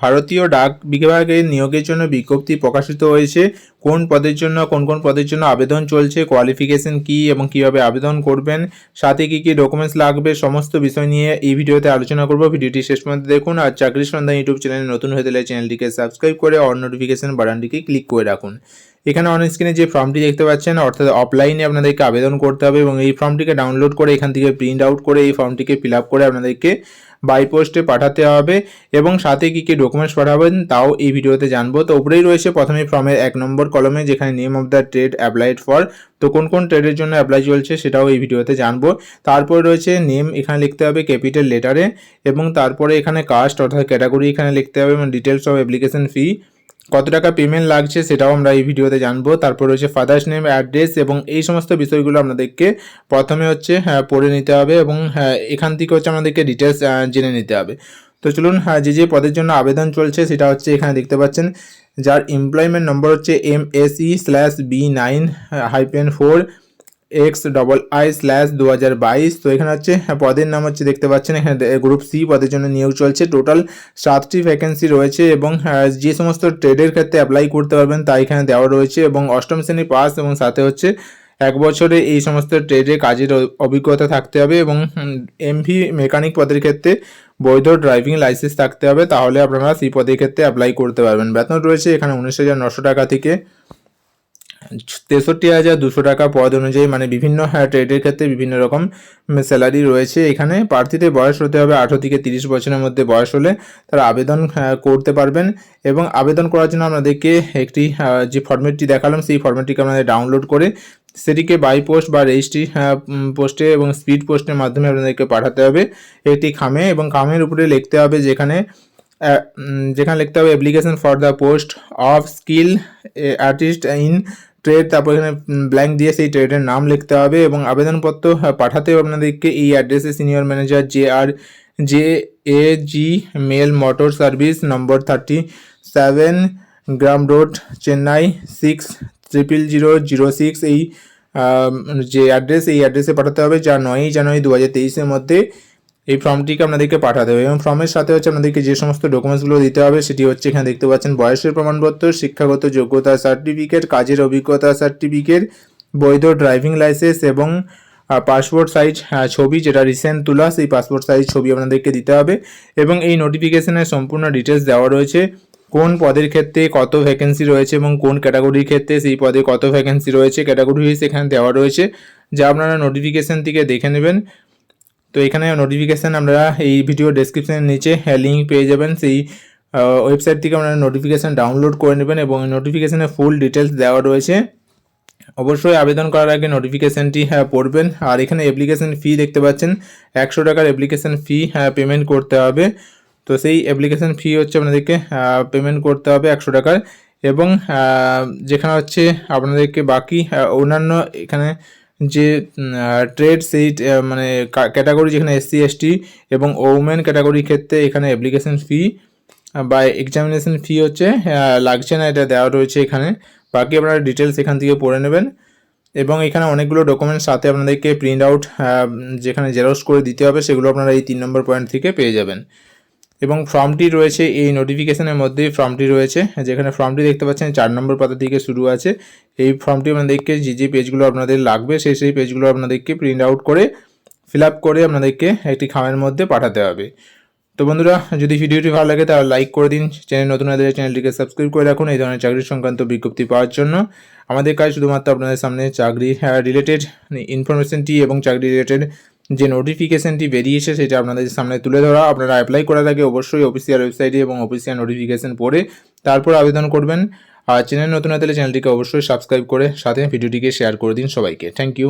ভারতীয় ডাক বিভাগে নিয়োগের জন্য বিজ্ঞপ্তি প্রকাশিত হয়েছে। কোন পদের জন্য, কোন কোন পদের জন্য আবেদন চলছে কোয়ালিফিকেশন কি এবং কীভাবে আবেদন করবেন, সাথে কি কি ডকুমেন্টস লাগবে, সমস্ত বিষয় নিয়ে এই ভিডিওতে আলোচনা করব। ভিডিওটি শেষ পর্যন্ত দেখুন আর চাকরি সন্ধান ইউটিউব চ্যানেলে নতুন হয়ে গেলে চ্যানেলটিকে সাবস্ক্রাইব করে অন নোটিফিকেশন বাটনটিকে ক্লিক করে রাখুন। এখানে অন স্ক্রিনে যে ফর্মটি দেখতে পাচ্ছেন, অর্থাৎ অফলাইনে আপনাদেরকে আবেদন করতে হবে এবং এই ফর্মটিকে ডাউনলোড করে এখান থেকে প্রিন্ট আউট করে এই ফর্মটিকে ফিল আপ করে আপনাদেরকে বাই পোস্টে পাঠাতে হবে এবং সাথে কী কী ডকুমেন্টস পাঠাবেন তাও এই ভিডিওতে জানব। তো উপরেই রয়েছে প্রথমে ফর্মের এক নম্বর কলমে যেখানে name of the trade applied for তো কোন কোন ট্রেডের জন্য অ্যাপ্লাই চলছে সেটাও এই ভিডিওতে জানব। তারপরে রয়েছে নেম এখানে লিখতে হবে ক্যাপিটাল লেটারে এবং তারপরে এখানে কাস্ট অর্থাৎ ক্যাটাগরি এখানে লিখতে হবে এবং ডিটেলস অফ অ্যাপ্লিকেশন ফি কত টাকা পেমেন্ট লাগছে সেটাও আমরা এই ভিডিওতে জানব। তারপর হচ্ছে ফাদার্স নেম অ্যাড্রেস এবং এই সমস্ত বিষয়গুলো আপনাদেরকে প্রথমে হচ্ছে হ্যাঁ, পড়ে নিতে হবে এবং হ্যাঁ, এখান থেকে হচ্ছে আমাদেরকে ডিটেলস জেনে নিতে হবে। তো চলুন হ্যাঁ, যে যে পদের জন্য আবেদন চলছে সেটা হচ্ছে এখানে দেখতে পাচ্ছেন। যার এমপ্লয়মেন্ট নম্বর হচ্ছে M S E slash B nine hyphen four X double I slash দু হাজার বাইশ তো এখানে হচ্ছে হ্যাঁ, পদের নাম হচ্ছে দেখতে পাচ্ছেন এখানে গ্রুপ সি পদের জন্য নিয়োগ চলছে। টোটাল সাতটি ভ্যাকেন্সি রয়েছে এবং হ্যাঁ, যে সমস্ত ট্রেডের ক্ষেত্রে অ্যাপ্লাই করতে পারবেন তা এখানে দেওয়া রয়েছে এবং অষ্টম শ্রেণি পাস এবং সাথে হচ্ছে এক বছরে এই সমস্ত ট্রেডে কাজের অভিজ্ঞতা থাকতে হবে এবং এমভি মেকানিক পদের ক্ষেত্রে বৈধ ড্রাইভিং লাইসেন্স থাকতে হবে। তাহলে আপনারা সেই পদের ক্ষেত্রে অ্যাপ্লাই করতে পারবেন। বেতন রয়েছে এখানে উনিশ হাজার নশো টাকা থেকে তেষট্টি হাজার দুশো টাকা পদ অনুযায়ী মানে বিভিন্ন ট্রেডের ক্ষেত্রে বিভিন্ন রকম স্যালারি রয়েছে। এখানে প্রার্থীদের বয়স হতে হবে আঠেরো থেকে তিরিশ বছরের মধ্যে বয়স হলে তারা আবেদন করতে পারবেন এবং আবেদন করার জন্য আপনাদেরকে একটি যে ফর্মেটটি দেখালাম, সেই ফর্মেটটিকে আপনাদের ডাউনলোড করে সেটিকে বাই পোস্ট বা রেজিস্ট্রি পোস্টে এবং স্পিড পোস্টের মাধ্যমে আপনাদেরকে পাঠাতে হবে। একটি খামে এবং খামের উপরে লিখতে হবে যেখানে যেখানে লিখতে হবে application for the post of skill artist in trade তারপর এখানে ব্ল্যাঙ্ক দিয়ে সেই ট্রেডের নাম লিখতে হবে এবং আবেদনপত্র পাঠাতে হবে আপনাদেরকে এই অ্যাড্রেসে senior manager J R J A G mail motor service number thirty seven Greams road Chennai six triple zero zero six এই যে অ্যাড্রেস এই অ্যাড্রেসে পাঠাতে হবে, যা নয়ই জানুয়ারি দু হাজার তেইশের মধ্যে। এই ফর্মটিকে আপনাদেরকে পাঠাতে হবে এবং ফর্মের সাথে হচ্ছে আপনাদেরকে যে সমস্ত ডকুমেন্টসগুলো দিতে হবে সেটি হচ্ছে এখানে দেখতে পাচ্ছেন বয়সের প্রমাণপত্র, শিক্ষাগত যোগ্যতা সার্টিফিকেট কাজের অভিজ্ঞতা সার্টিফিকেট বৈধ ড্রাইভিং লাইসেন্স এবং পাসপোর্ট সাইজ ছবি যেটা রিসেন্ট তোলা, সেই পাসপোর্ট সাইজ ছবি আপনাদেরকে দিতে হবে এবং এই নোটিফিকেশনের সম্পূর্ণ ডিটেলস দেওয়া রয়েছে। কোন পদের ক্ষেত্রে কত ভ্যাকেন্সি রয়েছে এবং কোন ক্যাটাগরির ক্ষেত্রে সেই পদে কত ভ্যাকেন্সি রয়েছে ক্যাটাগরি এখানে দেওয়া রয়েছে। যা আপনারা নোটিফিকেশান থেকে দেখে নেবেন। তো এখানে নোটিফিকেশান আমরা এই ভিডিও ডেসক্রিপশানের নিচে লিঙ্ক পেয়ে যাবেন। সেই ওয়েবসাইট থেকে আপনারা নোটিফিকেশান ডাউনলোড করে নেবেন এবং নোটিফিকেশানে ফুল ডিটেলস দেওয়া রয়েছে। অবশ্যই আবেদন করার আগে নোটিফিকেশানটি হ্যাঁ পড়বেন। আর এখানে অ্যাপ্লিকেশান ফি দেখতে পাচ্ছেন। একশো টাকার অ্যাপ্লিকেশান ফি হ্যাঁ পেমেন্ট করতে হবে। তো সেই অ্যাপ্লিকেশান ফি হচ্ছে আপনাদেরকে পেমেন্ট করতে হবে একশো টাকার। এবং যেখানে হচ্ছে আপনাদেরকে বাকি অন্যান্য এখানে যে ট্রেড সেই মানে ক্যাটাগরি যেখানে এসসি এসটি এবং ওমেন ক্যাটাগরির ক্ষেত্রে এখানে অ্যাপ্লিকেশন ফি বা এক্সামিনেশন ফি হচ্ছে লাগছে না, এটা দেওয়া রয়েছে এখানে। বাকি আপনারা ডিটেলস এখান থেকে পড়ে নেবেন। এবং এখানে অনেকগুলো ডকুমেন্টস সাথে আপনাদেরকে প্রিন্ট আউট যেখানে জেরক্স করে দিতে হবে, সেগুলো আপনারা এই তিন নম্বর পয়েন্ট থেকে পেয়ে যাবেন। এবং ফর্মটি রয়েছে, এই নোটিফিকেশনের মধ্যেই ফর্মটি রয়েছে, যেখানে ফর্মটি দেখতে পাচ্ছেন, চার নম্বর পাতা থেকে শুরু আছে। এই ফর্মটি আপনাদেরকে যে যে পেজগুলো আপনাদের লাগবে, সেই সেই পেজগুলো আপনাদেরকে প্রিন্ট আউট করে ফিল আপ করে আপনাদেরকে একটি খামের মধ্যে পাঠাতে হবে। তো বন্ধুরা, যদি ভিডিওটি ভালো লাগে তাহলে লাইক করে দিন, চ্যানেল নতুন হলে চ্যানেলটিকে সাবস্ক্রাইব করে রাখুন, এই ধরনের চাকরি সংক্রান্ত বিজ্ঞপ্তি পাওয়ার জন্য। আমাদের কাজ শুধুমাত্র আপনাদের সামনে চাকরি রিলেটেড ইনফরমেশনটি এবং চাকরি রিলেটেড যে নোটিফিকেশানটি বেরিয়েছে সেটা আপনাদের সামনে তুলে ধরা। আপনারা অ্যাপ্লাই করার আগে অবশ্যই অফিসিয়াল ওয়েবসাইটে এবং অফিসিয়াল নোটিফিকেশান পড়ে তারপর আবেদন করবেন। আর চ্যানেল নতুন হলে চ্যানেলটিকে অবশ্যই সাবস্ক্রাইব করে সাথে ভিডিওটিকে শেয়ার করে দিন সবাইকে। Thank you